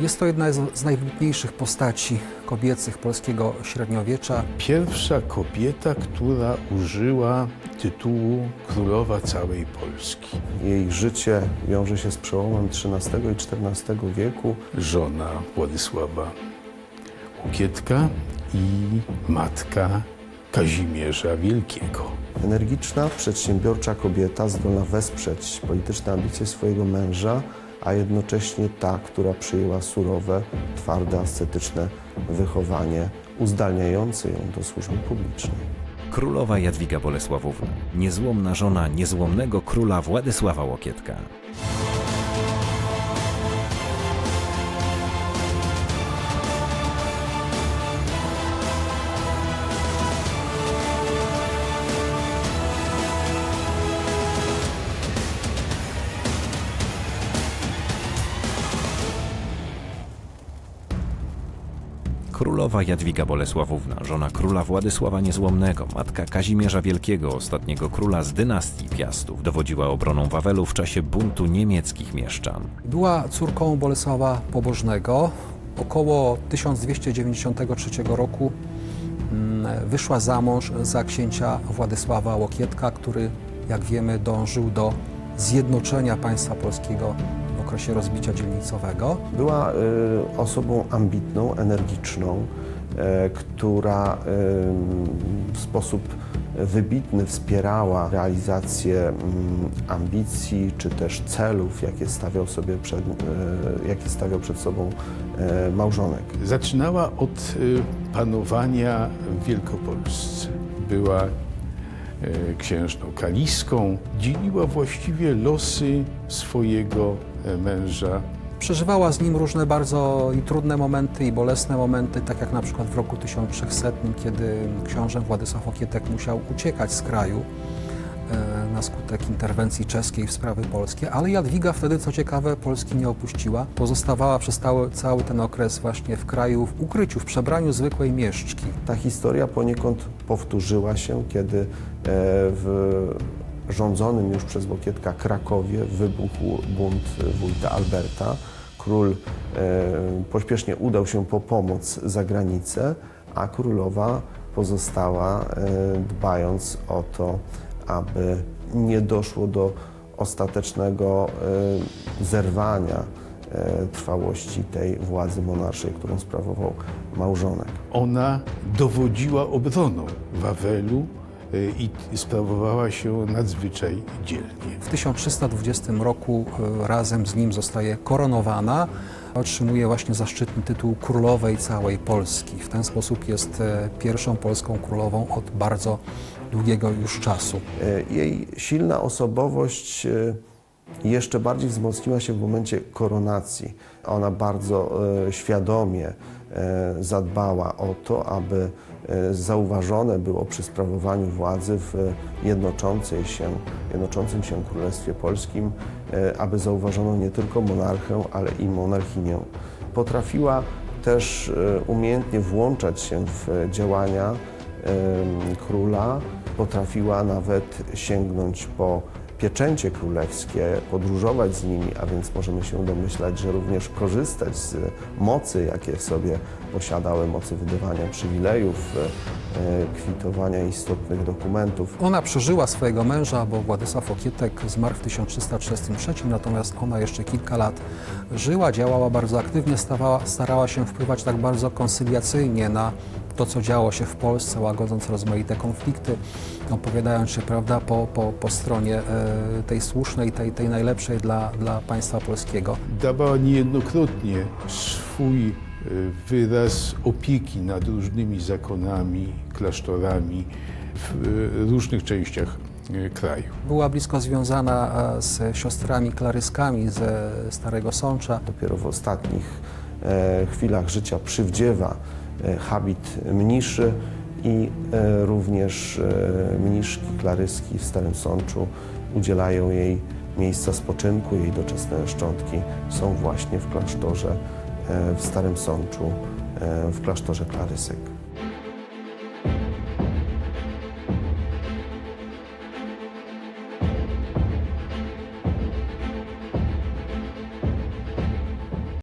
Jest to jedna z, najwybitniejszych postaci kobiecych polskiego średniowiecza. Pierwsza kobieta, która użyła tytułu królowa całej Polski. Jej życie wiąże się z przełomem XIII i XIV wieku. Żona Władysława Łokietka i matka Kazimierza Wielkiego. Energiczna, przedsiębiorcza kobieta, zdolna wesprzeć polityczne ambicje swojego męża, a jednocześnie ta, która przyjęła surowe, twarde, ascetyczne wychowanie, uzdalniające ją do służby publicznej. Królowa Jadwiga Bolesławówna, niezłomna żona niezłomnego króla Władysława Łokietka. Królowa Jadwiga Bolesławówna, żona króla Władysława Niezłomnego, matka Kazimierza Wielkiego, ostatniego króla z dynastii Piastów, dowodziła obroną Wawelu w czasie buntu niemieckich mieszczan. Była córką Bolesława Pobożnego. Około 1293 roku mm, wyszła za mąż za księcia Władysława Łokietka, który, jak wiemy, dążył do zjednoczenia państwa polskiego okresie rozbicia dzielnicowego. Była y, osobą ambitną, energiczną, e, która y, w sposób wybitny wspierała realizację mm, ambicji czy też celów, jakie stawiał, sobie przed, e, jakie stawiał przed sobą e, małżonek. Zaczynała od y, panowania w Wielkopolsce. Była y, księżną kaliską, dzieliła właściwie losy swojego męża. Przeżywała z nim różne bardzo i trudne momenty, i bolesne momenty, tak jak na przykład w roku 1300, kiedy książę Władysław Okietek musiał uciekać z kraju e, na skutek interwencji czeskiej w sprawy polskie, ale Jadwiga wtedy, co ciekawe, Polski nie opuściła. Pozostawała przez cały, cały ten okres właśnie w kraju, w ukryciu, w przebraniu zwykłej mieszczki. Ta historia poniekąd powtórzyła się, kiedy e, w rządzonym już przez Łokietka Krakowie wybuchł bunt wójta Alberta. Król e, pośpiesznie udał się po pomoc za granicę, a królowa pozostała e, dbając o to, aby nie doszło do ostatecznego e, zerwania trwałości tej władzy monarszej, którą sprawował małżonek. Ona dowodziła obroną Wawelu i sprawowała się nadzwyczaj dzielnie. W 1320 roku e, razem z nim zostaje koronowana. Otrzymuje właśnie zaszczytny tytuł królowej całej Polski. W ten sposób jest e, pierwszą polską królową od bardzo długiego już czasu. E, Jej silna osobowość jeszcze bardziej wzmocniła się w momencie koronacji. Ona bardzo świadomie zadbała o to, aby e, zauważone było przy sprawowaniu władzy w jednoczącej się, jednoczącym się Królestwie Polskim, e, aby zauważono nie tylko monarchę, ale i monarchinię. Potrafiła też e, umiejętnie włączać się w działania króla, potrafiła nawet sięgnąć po pieczęcie królewskie, podróżować z nimi, a więc możemy się domyślać, że również korzystać z mocy, jakie w sobie posiadały, mocy wydawania przywilejów, e, kwitowania istotnych dokumentów. Ona przeżyła swojego męża, bo Władysław Okietek zmarł w 1333, natomiast ona jeszcze kilka lat żyła, działała bardzo aktywnie, stawała, starała się wpływać tak bardzo konsyliacyjnie na to, co działo się w Polsce, łagodząc rozmaite konflikty, opowiadając się prawda, po, po, po stronie e, tej słusznej, tej, tej najlepszej dla, dla państwa polskiego. Dawała niejednokrotnie swój y, wyraz opieki nad różnymi zakonami, klasztorami w y, różnych częściach kraju. Była blisko związana e, z siostrami klaryskami ze Starego Sącza. Dopiero w ostatnich e, chwilach życia przywdziewa e, habit mniszy i e, również e, mniszki klaryski w Starym Sączu udzielają jej miejsca spoczynku. Jej doczesne szczątki są właśnie w klasztorze e, w Starym Sączu, e, w klasztorze klarysek.